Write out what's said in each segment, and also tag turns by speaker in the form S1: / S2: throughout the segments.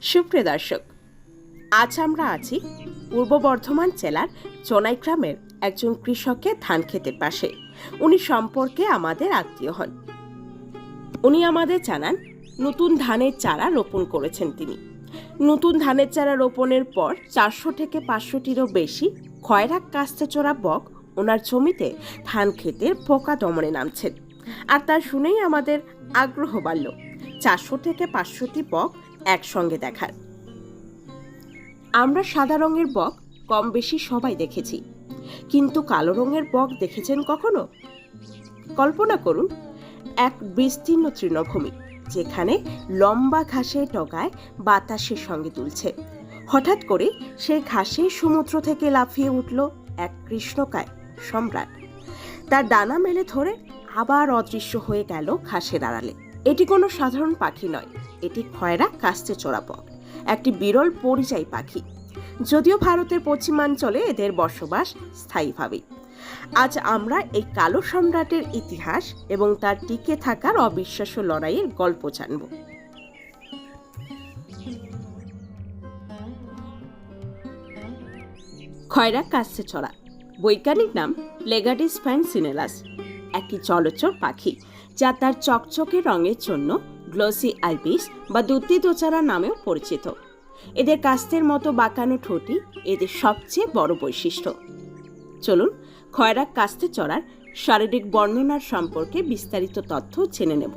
S1: সুপ্রিয় দর্শক, আজ আমরা আছি পূর্ব বর্ধমান জেলার চোনাই গ্রামের একজন কৃষকের ধান ক্ষেতের পাশে। উনি সম্পর্কে আমাদের আত্মীয় হন। উনি আমাদের জানান, নতুন ধানের চারা রোপণ করেছেন তিনি। নতুন ধানের চারা রোপণের পর চারশো থেকে পাঁচশোটিরও বেশি খয়রাক কাস্তে চোরা বক ওনার জমিতে ধান ক্ষেতের পোকা দমনে নামছেন। আর তা শুনেই আমাদের আগ্রহ বাড়ল। চারশো থেকে পাঁচশোটি বক একসঙ্গে দেখার। আমরা সাদা রঙের বক কম বেশি সবাই দেখেছি। কিন্তু কালো রঙের বক দেখেছেন কখনো? কল্পনা করুন, এক বিস্তীর্ণ তৃণভূমি, যেখানে লম্বা ঘাসের টগায় বাতাসের সঙ্গে তুলছে হঠাৎ করে সেই ঘাসে সমুদ্র থেকে লাফিয়ে উঠল এক কৃষ্ণকায় সম্রাট। তার ডানা মেলে ধরে আবার অদৃশ্য হয়ে গেল ঘাসের আড়ালে। এটি কোনো সাধারণ পাখি নয়। এটি খয়রা কাস্তে চোরাপক একটি বিরল পরিযায়ী পাখি। যদিও ভারতের পশ্চিমাঞ্চলে এদের বসবাস স্থায়ীভাবে। আজ আমরা এই কালো সম্রাটের ইতিহাস এবং তার টিকে থাকার অবিশ্বাস্য লড়াইয়ের গল্প জানব। খয়রা কাস্তে চড়া বৈজ্ঞানিক নাম লেগাডিস ফ্যানসিনেলাস একটি জলচর পাখি, যা তার চকচকে রঙের জন্য গ্লোসি আইবিস বা দুত্তি দোচারা নামেও পরিচিত। এদের কাস্তের মতো বাঁকানো ঠোঁটি এদের সবচেয়ে বড় বৈশিষ্ট্য। চলুন খয়রাক কাস্তে চড়ার শারীরিক বর্ণনার সম্পর্কে বিস্তারিত তথ্য জেনে নেব।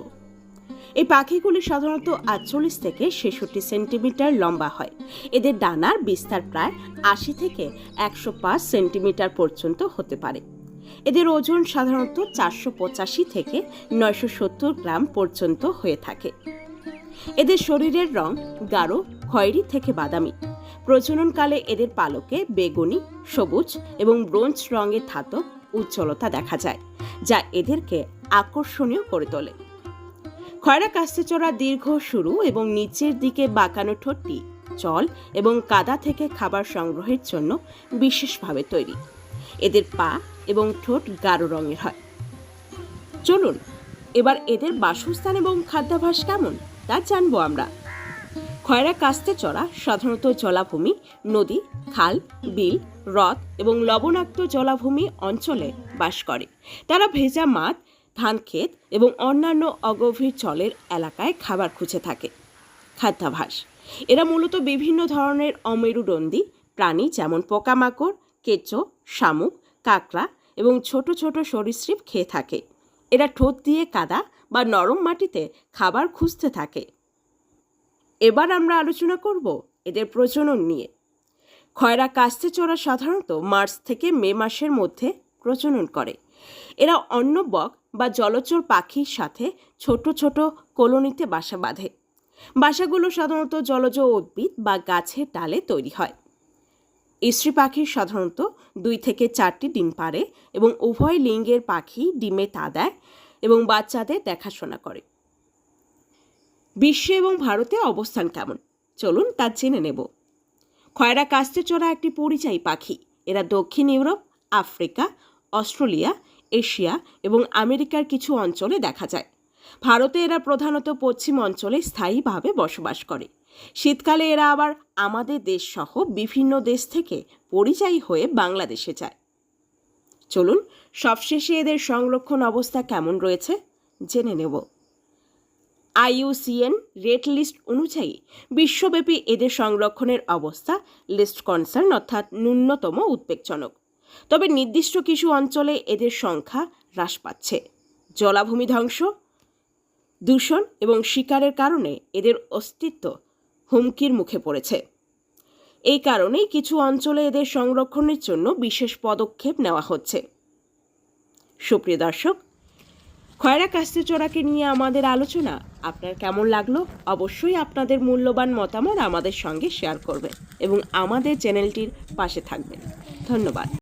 S1: এই পাখিগুলি সাধারণত আটচল্লিশ থেকে ছেষট্টি সেন্টিমিটার লম্বা হয়। এদের ডানার বিস্তার প্রায় আশি থেকে একশো পাঁচ সেন্টিমিটার পর্যন্ত হতে পারে। এদের ওজন সাধারণত চারশো পঁচাশি থেকে নয়শো সত্তর গ্রাম পর্যন্ত হয়ে থাকে। এদের শরীরের রং গাঢ়, খয়েরি থেকে বাদামি। প্রজননকালে এদের পালকে বেগুনি, সবুজ এবং ব্রোঞ্জ রঙের ধাতব উজ্জ্বলতা দেখা যায়, যা এদেরকে আকর্ষণীয় করে তোলে। খয়রা কাস্তে চড়া দীর্ঘ শুরু এবং নিচের দিকে বাঁকানো ঠোঁটটি জল এবং কাদা থেকে খাবার সংগ্রহের জন্য বিশেষভাবে তৈরি। এদের পা এবং ঠোঁট গাঢ় রঙের হয়। চলুন, এবার এদের বাসস্থান এবং খাদ্যাভ্যাস কেমন তা জানব আমরা। খয়রা কাস্তে চড়া সাধারণত জলাভূমি, নদী, খাল, বিল, হ্রদ এবং লবণাক্ত জলাভূমি অঞ্চলে বাস করে। তারা ভেজা মাঠ ধান ক্ষেত এবং অন্যান্য অগভীর জলের এলাকায় খাবার খুঁজে থাকে। খাদ্যাভাস এরা মূলত বিভিন্ন ধরনের অমেরুদণ্ডী প্রাণী যেমন পোকামাকড় কেঁচো, শামুক, কাঁকড়া এবং ছোট ছোট সরীসৃপ খেয়ে থাকে। এরা ঠোঁট দিয়ে কাদা বা নরম মাটিতে খাবার খুঁজতে থাকে। এবার আমরা আলোচনা করব এদের প্রজনন নিয়ে। খয়রা কাস্তে চড়া সাধারণত মার্চ থেকে মে মাসের মধ্যে প্রজনন করে। এরা অন্য বক বা জলচর পাখির সাথে ছোট ছোট কলোনিতে বাসা বাঁধে। বাসাগুলো সাধারণত জলজ উদ্ভিদ বা গাছের ডালে তৈরি হয়। স্ত্রী পাখির সাধারণত দুই থেকে চারটি ডিম পারে এবং উভয় লিঙ্গের পাখি ডিমে তা দেয় এবং বাচ্চাদের দেখাশোনা করে। বিশ্বে এবং ভারতে অবস্থান কেমন? চলুন তা জেনে নেব। খয়রা কাস্তে চড়া একটি পরিযায়ী পাখি। এরা দক্ষিণ ইউরোপ, আফ্রিকা, অস্ট্রেলিয়া, এশিয়া এবং আমেরিকার কিছু অঞ্চলে দেখা যায়। ভারতে এরা প্রধানত পশ্চিম অঞ্চলে স্থায়ীভাবে বসবাস করে। শীতকালে এরা আবার আমাদের দেশ সহ বিভিন্ন দেশ থেকে পরিযায়ী হয়ে বাংলাদেশে যায়। চলুন, সবশেষে এদের সংরক্ষণ অবস্থা কেমন রয়েছে জেনে নেব। আইইউসিএন রেড লিস্ট অনুযায়ী, বিশ্বব্যাপী এদের সংরক্ষণের অবস্থা লিস্ট কনসার্ন অর্থাৎ ন্যূনতম উদ্বেগজনক। তবে নির্দিষ্ট কিছু অঞ্চলে এদের সংখ্যা হ্রাস পাচ্ছে। জলাভূমি ধ্বংস দূষণ এবং শিকারের কারণে এদের অস্তিত্ব হুমকির মুখে পড়েছে। এই কারণেই কিছু অঞ্চলে এদের সংরক্ষণের জন্য বিশেষ পদক্ষেপ নেওয়া হচ্ছে। সুপ্রিয় দর্শক, খয়রা কাস্তে চোরাকে নিয়ে আমাদের আলোচনা আপনার কেমন লাগল? অবশ্যই আপনাদের মূল্যবান মতামত আমাদের সঙ্গে শেয়ার করবেন এবং আমাদের চ্যানেলটির পাশে থাকবেন। ধন্যবাদ।